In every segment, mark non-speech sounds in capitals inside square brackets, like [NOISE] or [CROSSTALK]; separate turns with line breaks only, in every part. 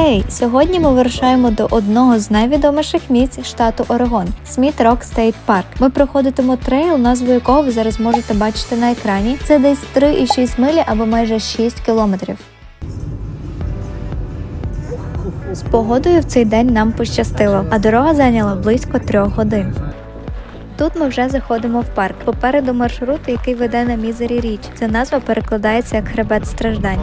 Хей, сьогодні ми вирушаємо до одного з найвідоміших місць штату Орегон Сміт Рок Стейт Парк. Ми проходитимо трейл, назву якого ви зараз можете бачити на екрані. Це десь 3,6 милі або майже 6 кілометрів. З погодою в цей день нам пощастило, а дорога зайняла близько трьох годин. Тут ми вже заходимо в парк. Попереду маршрут, який веде на Мізері Річ. Ця назва перекладається як хребет страждань.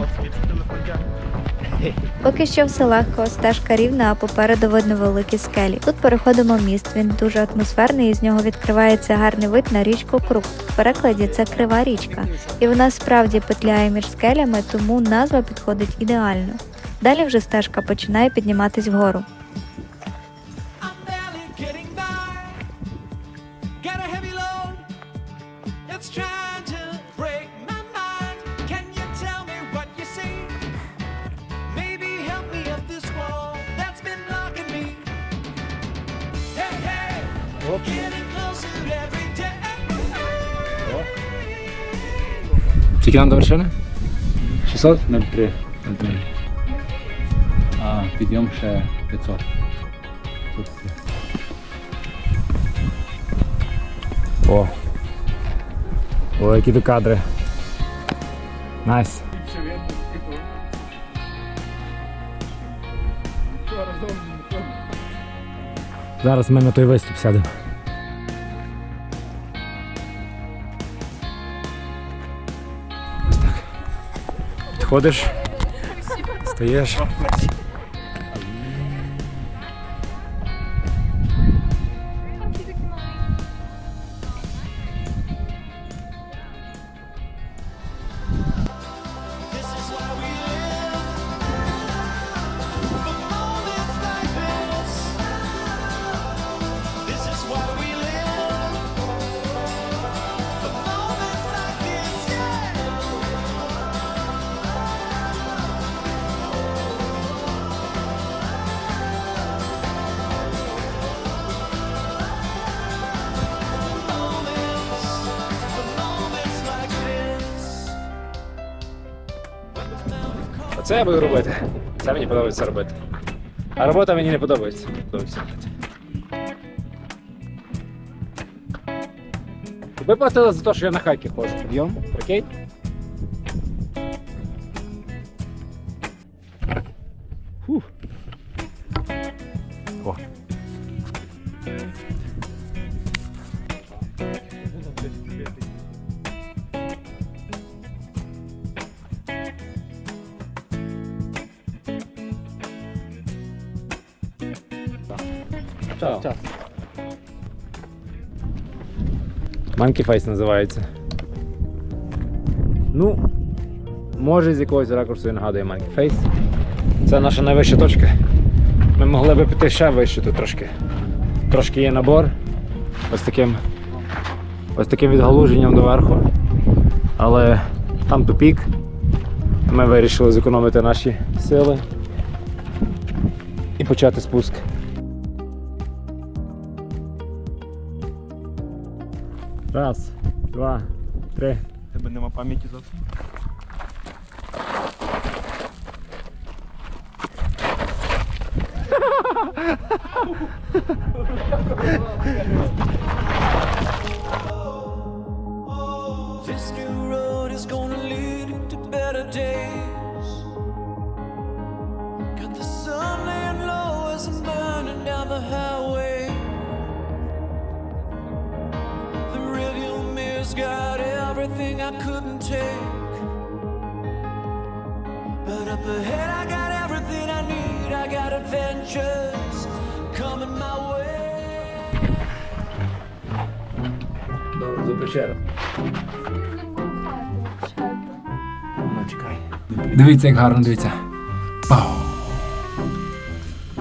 Поки що все легко, стежка рівна, а попереду видно великі скелі. Тут переходимо міст. Він дуже атмосферний, і з нього відкривається гарний вид на річку Круг. В перекладі це крива річка, і вона справді петляє між скелями, тому назва підходить ідеально. Далі вже стежка починає підніматись вгору.
I'm barely day.
Скільки нам до вершини? 600?
0,3. А підйом ще 500. Тут.
О. О, які тут кадри. Найс. Зараз ми на той виступ сядемо. Підходиш, стаєш. Оце я буду робити. Це мені подобається робити. А робота мені не подобається. Подобається робити. Ви платили за те, що я на хайки ходжу. Підйом? Окей? Чао. Monkey Face називається. Ну, може з якогось ракурсу і нагадує Monkey Face. Це наша найвища точка. Ми могли би піти ще вище тут трошки. Трошки є набор. Ось таким. Ось таким відгалуженням доверху. Але там тупік. Ми вирішили зекономити наші сили і почати спуск. Раз, два, три.
Тебе нема пам'яті зовсім.
This new road is gonna I couldn't take. But up ahead, I got everything I need. I got adventures coming my way.
До печери. Ну, чекай. Дивіться, як гарно дивіться. Пау.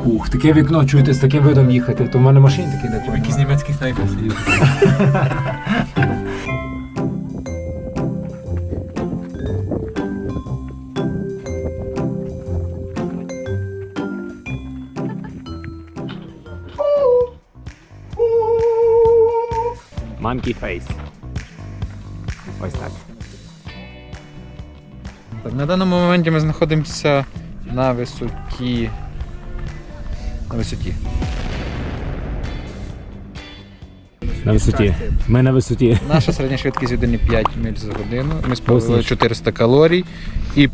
Ух, таке вікно, чуєте, з таким видом їхати, то в мене машині такий не
Якийсь німецький снайпер сидів. [LAUGHS]
Monkey Face. Ось так.
Так, на даному моменті ми знаходимося на висоті
на висоті.
На висоті. Ми на висоті.
Наша середня швидкість 1,5 миль за годину. Ми спалили 400 калорій. І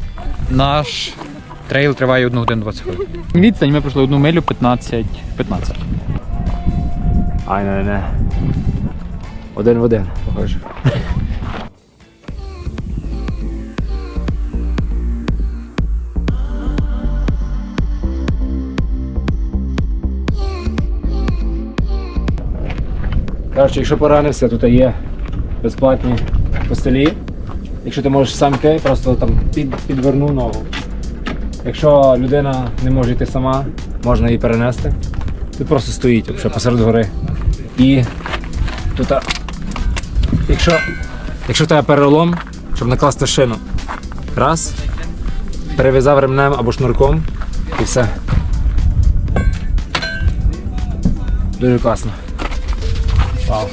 наш трейл триває 1 годину 20 хвилин.
Відстань ми пройшли одну милю 15. 15.
Ай, не, не. Один в один, похоже. Коротше, якщо поранився, тут є безплатні костелі. Якщо ти можеш сам йти, просто там під, підверну ногу. Якщо людина не може йти сама, можна її перенести. Тут просто стоїть посеред гори. І тут, якщо, якщо в тебе перелом, щоб накласти шину, раз, перев'язав ремнем або шнурком і все. Дуже класно. Вау.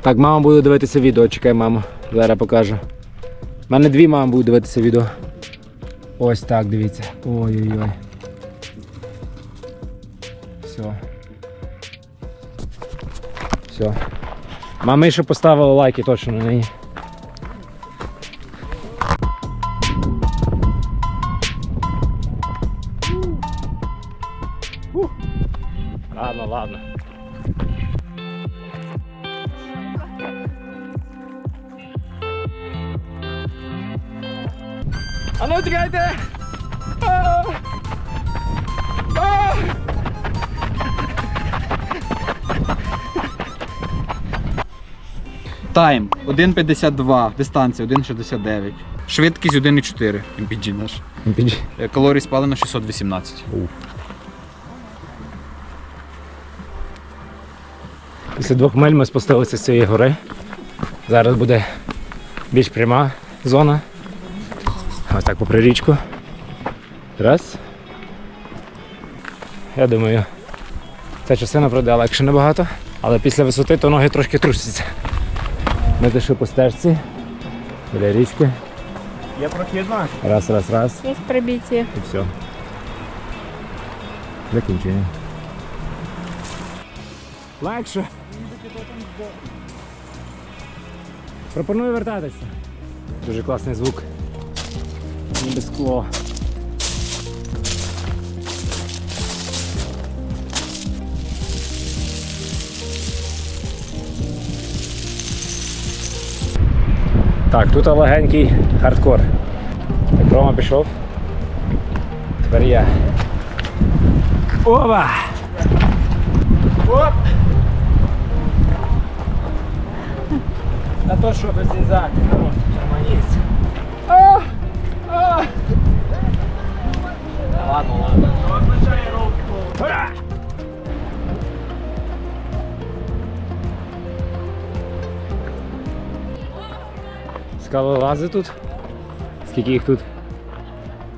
Так, мама буде дивитися відео, чекай, мама. Зараз покажу. У мене дві мами будуть дивитися відео. Ось так, дивіться. Ой-ой-ой. Все. Все. Мама ще поставила лайки точно на неї. Ладно, ладно. А ну чекайте! А! А!
Тайм 1,52, дистанція 1,69. Швидкість 1,4. MPG наш. Е, Калорій спалено 618.
Після двох миль ми спустилися з цієї гори. Зараз буде більш пряма зона. Ось так попри річку. Раз. Я думаю, ця частина пройде легше набагато, але після висоти то ноги трошки трусяться. Ми дійшли по стежці біля річки.
Я прохід знаю.
Раз, раз, раз.
Є прибиті.
І все. Закінчення. Легше. Пропоную вертатися. Дуже класний звук. Ніби скло. Так, тут легенький хардкор. Рома пішов. Тепер я. Опа! Оп! На то, що без зізати, ну, шаманіць. Ладно, ладно. Ура! Скалолази тут. Скільки їх тут?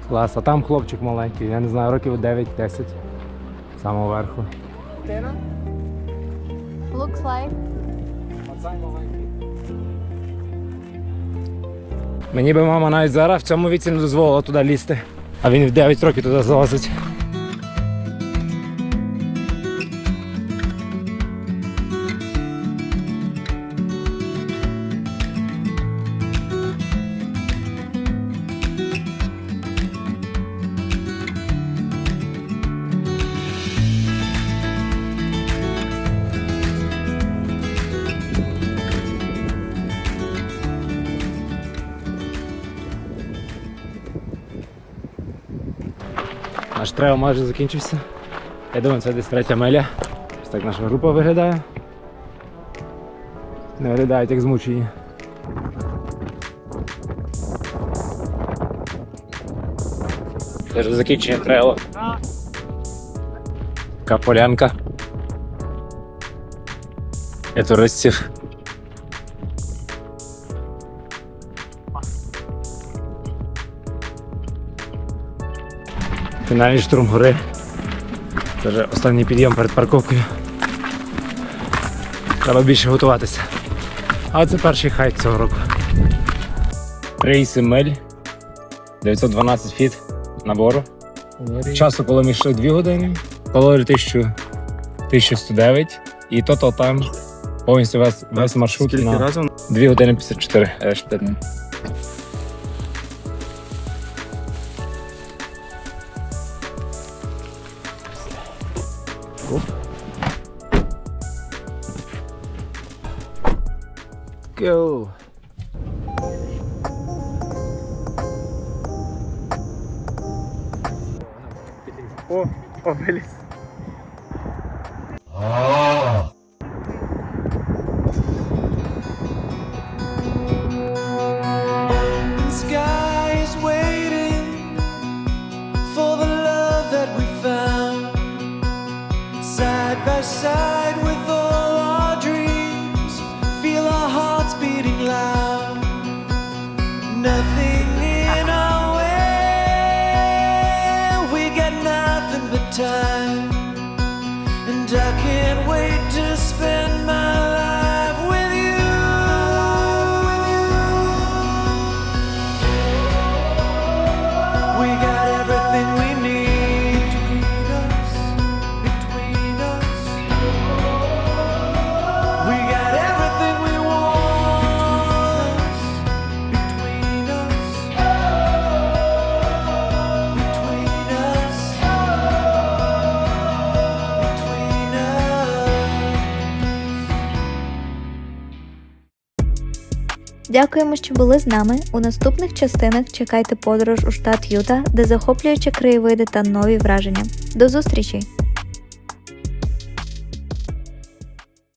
Клас, а там хлопчик маленький, я не знаю, років 9-10. Самого верху.
Looks like.
Мені би мама навіть зараз в цьому віці не дозволила туди лізти. А він в 9 років туди залазить. Наш трейл майже закінчився. Я думаю, це десь третя миля. Ось так наша група виглядає. Не виглядають як змучені. Це вже закінчення трейлу. Така полянка. Для туристів. фінальний штурм гори. Це вже останній підйом перед парковкою. Треба більше готуватися. А це перший хайк цього року. 37 миль, 912 фіт набору. Часу, коли ми йшли 2 години, калорії 1109 і тотал тайм повністю весь, весь маршрут на 2 години 54. 4. Go.
О, о, виліз.
The
Дякуємо, що були з нами. У наступних частинах чекайте подорож у штат Юта, де захоплюючі краєвиди та нові враження. До зустрічі!